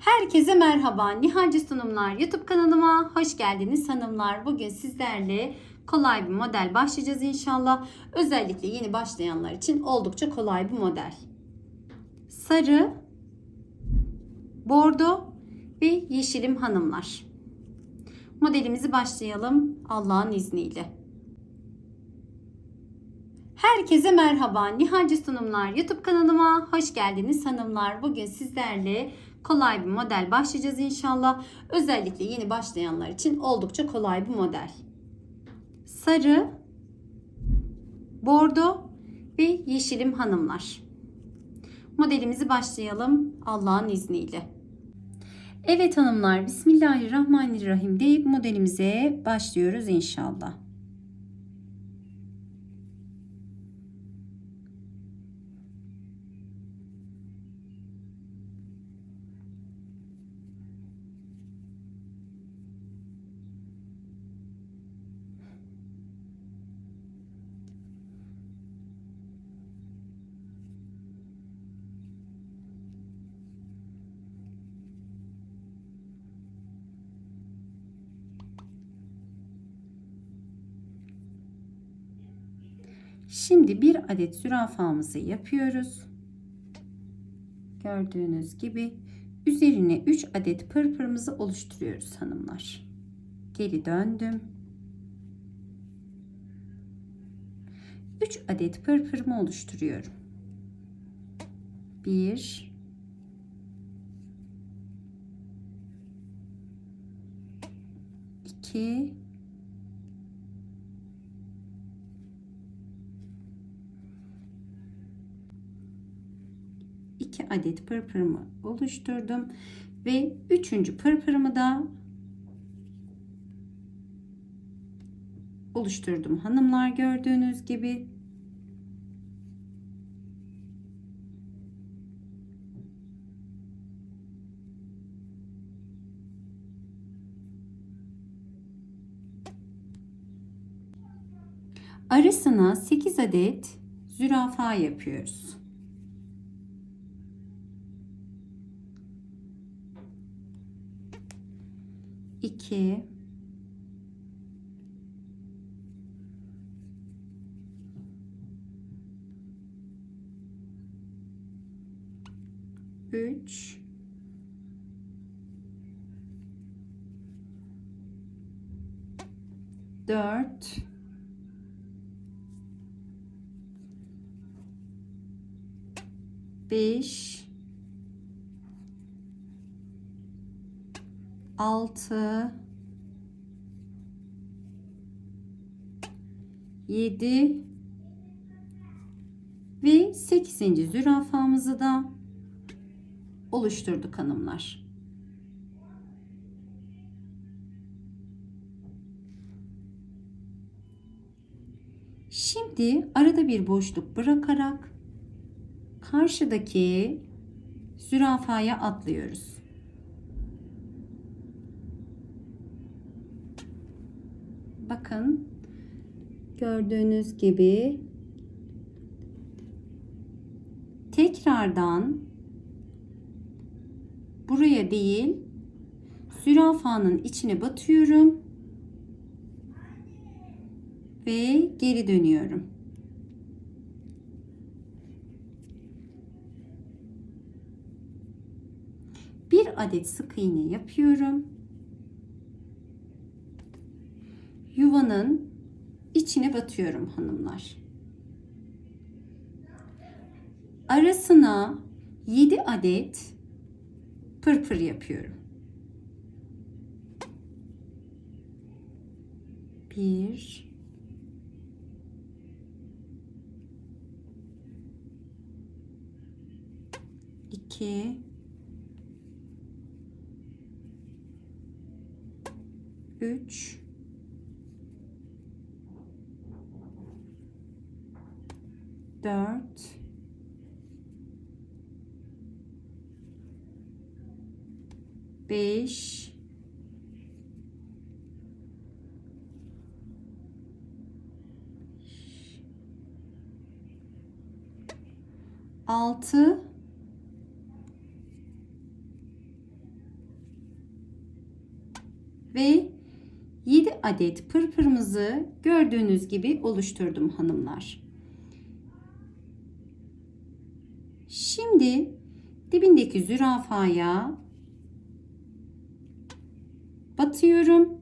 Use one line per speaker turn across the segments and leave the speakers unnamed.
Herkese merhaba. Nihalci Sunumlar YouTube kanalıma hoş geldiniz hanımlar. Bugün sizlerle kolay bir model başlayacağız inşallah. Özellikle yeni başlayanlar için oldukça kolay bir model. Sarı, bordo ve yeşilim hanımlar. Modelimizi başlayalım Allah'ın izniyle. Herkese merhaba. Nihalci Sunumlar YouTube kanalıma hoş geldiniz hanımlar. Bugün sizlerle kolay bir model başlayacağız inşallah. Özellikle yeni başlayanlar için oldukça kolay bir model. Sarı, bordo ve yeşilim hanımlar. Modelimizi başlayalım Allah'ın izniyle. Evet hanımlar Bismillahirrahmanirrahim deyip modelimize başlıyoruz inşallah. Şimdi bir adet zürafamızı yapıyoruz. Gördüğünüz gibi üzerine 3 adet pırpırımızı oluşturuyoruz hanımlar. Geri döndüm. 3 adet pırpırımı oluşturuyorum. 1 2 2 adet pırpırımı oluşturdum. Ve üçüncü pırpırımı da oluşturdum. Hanımlar gördüğünüz gibi. Arasına 8 adet zürafa yapıyoruz. 2 3 4 5 6 7 ve 8. zürafamızı da oluşturduk hanımlar. Şimdi arada bir boşluk bırakarak karşıdaki zürafaya atlıyoruz. Bakın gördüğünüz gibi tekrardan buraya değil zürafanın içine batıyorum ve geri dönüyorum. Bir adet sık iğne yapıyorum. Yuvanın içine batıyorum hanımlar. Arasına 7 adet pırpır yapıyorum. 1 2 3 dört, beş, altı. Ve 7 adet pırpırımızı gördüğünüz gibi oluşturdum hanımlar. Dibindeki zürafaya batıyorum.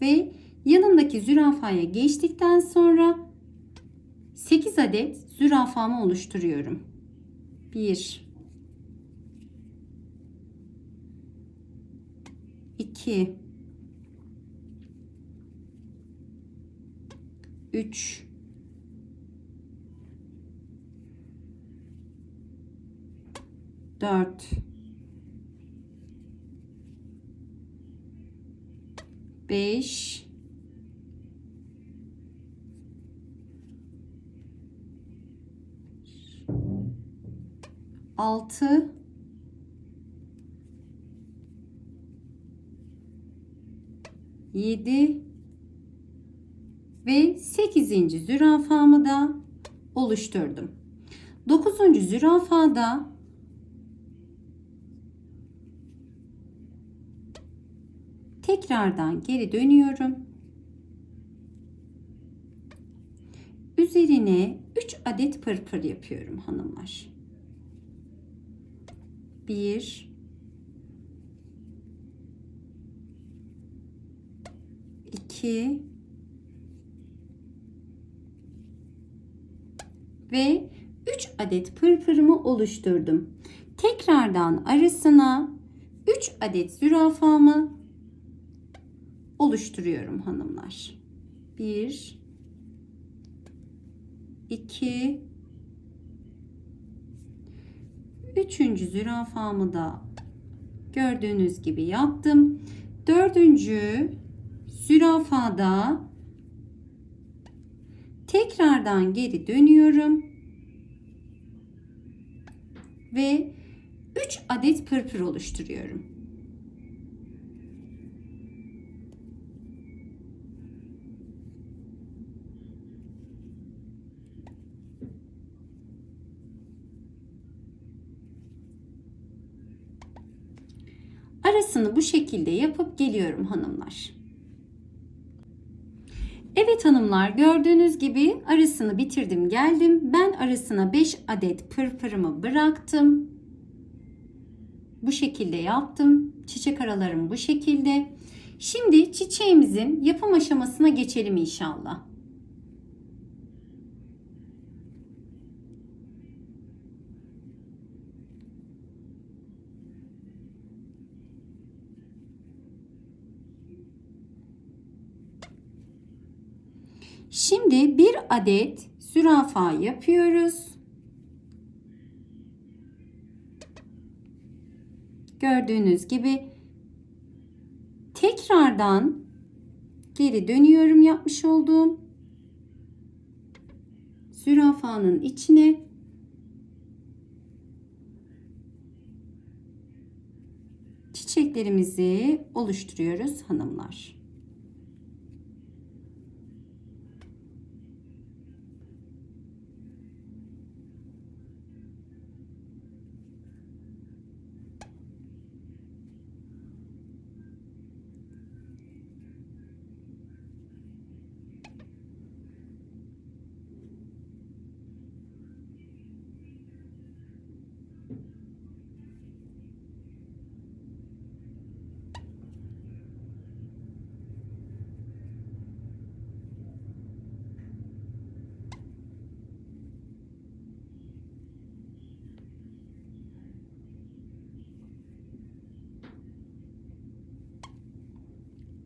Ve yanındaki zürafaya geçtikten sonra 8 adet zürafamı oluşturuyorum. 1 2 3 4 5 6 7 ve 8. zürafamı da oluşturdum. 9. zürafada tekrardan geri dönüyorum. Üzerine 3 adet pırpır yapıyorum hanımlar. 1 2 ve 3 adet pırpırımı oluşturdum. Tekrardan arasına 3 adet zürafamı oluşturuyorum hanımlar. 1 2 Üçüncü zürafamı da gördüğünüz gibi yaptım. Dördüncü zürafada tekrardan geri dönüyorum. Ve 3 adet pırpır oluşturuyorum. Arasını bu şekilde yapıp geliyorum hanımlar. Evet hanımlar gördüğünüz gibi arasını bitirdim geldim. Ben arasına 5 adet pırpırımı bıraktım. Bu şekilde yaptım. Çiçek aralarım bu şekilde. Şimdi çiçeğimizin yapım aşamasına geçelim inşallah. Şimdi bir adet zürafa yapıyoruz. Gördüğünüz gibi tekrardan geri dönüyorum yapmış olduğum zürafanın içine çiçeklerimizi oluşturuyoruz hanımlar.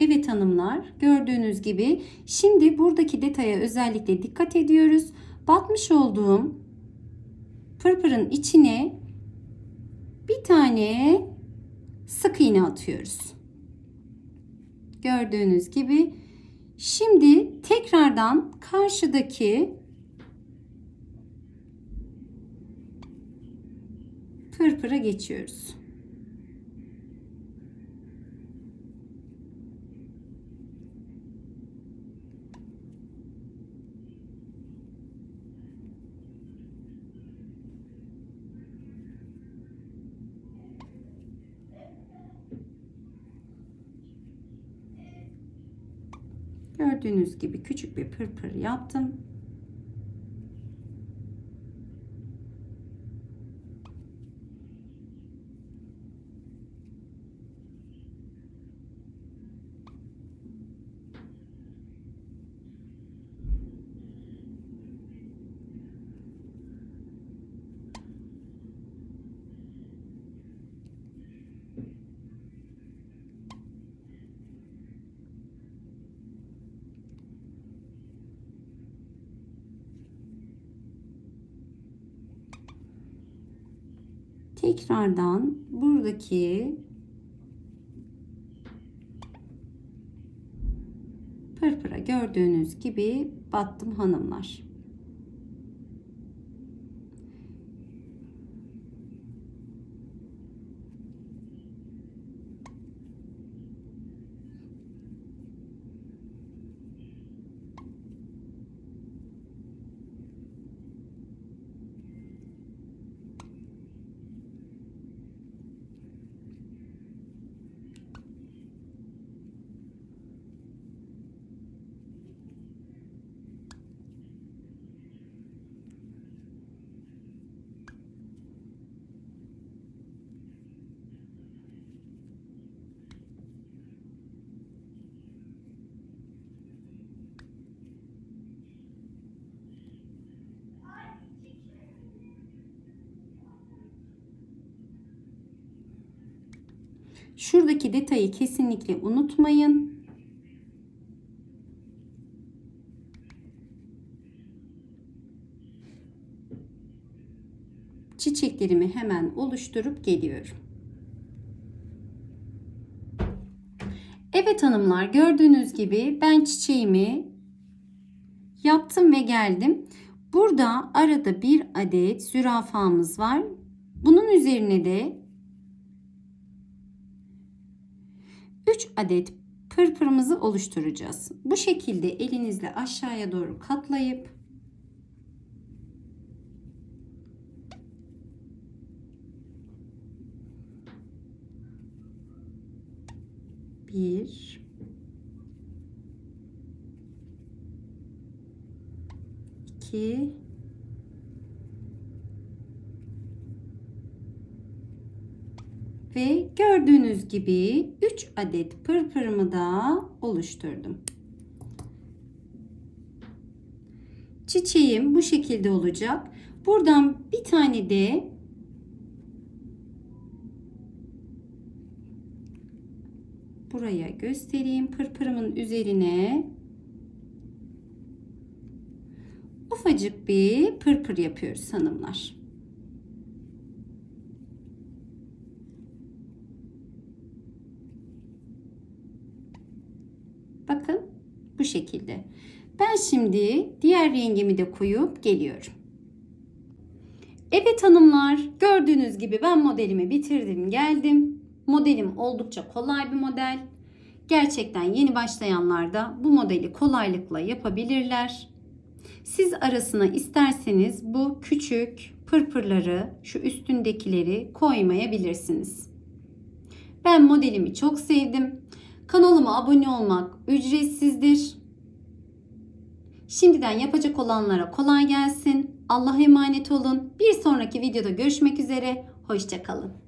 Evet hanımlar gördüğünüz gibi şimdi buradaki detaya özellikle dikkat ediyoruz. Batmış olduğum pırpırın içine bir tane sık iğne atıyoruz. Gördüğünüz gibi şimdi tekrardan karşıdaki pırpıra geçiyoruz. Gördüğünüz gibi küçük bir pırpır yaptım. Tekrardan buradaki pırpıra gördüğünüz gibi battım hanımlar. Şuradaki detayı kesinlikle unutmayın. Çiçeklerimi hemen oluşturup geliyorum. Evet hanımlar gördüğünüz gibi ben çiçeğimi yaptım ve geldim. Burada arada bir adet zürafamız var. Bunun üzerine de 3 adet pırpırımızı oluşturacağız. Bu şekilde elinizle aşağıya doğru katlayıp bir iki Ve gördüğünüz gibi 3 adet pırpırımı da oluşturdum. Çiçeğim bu şekilde olacak. Buradan bir tane de buraya göstereyim. Pırpırımın üzerine ufacık bir pırpır yapıyoruz hanımlar. Bakın bu şekilde. Ben şimdi diğer rengimi de koyup geliyorum. Evet hanımlar gördüğünüz gibi ben modelimi bitirdim geldim. Modelim oldukça kolay bir model. Gerçekten yeni başlayanlar da bu modeli kolaylıkla yapabilirler. Siz arasına isterseniz bu küçük pırpırları, şu üstündekileri koymayabilirsiniz. Ben modelimi çok sevdim. Kanalıma abone olmak ücretsizdir. Şimdiden yapacak olanlara kolay gelsin. Allah'a emanet olun. Bir sonraki videoda görüşmek üzere. Hoşçakalın.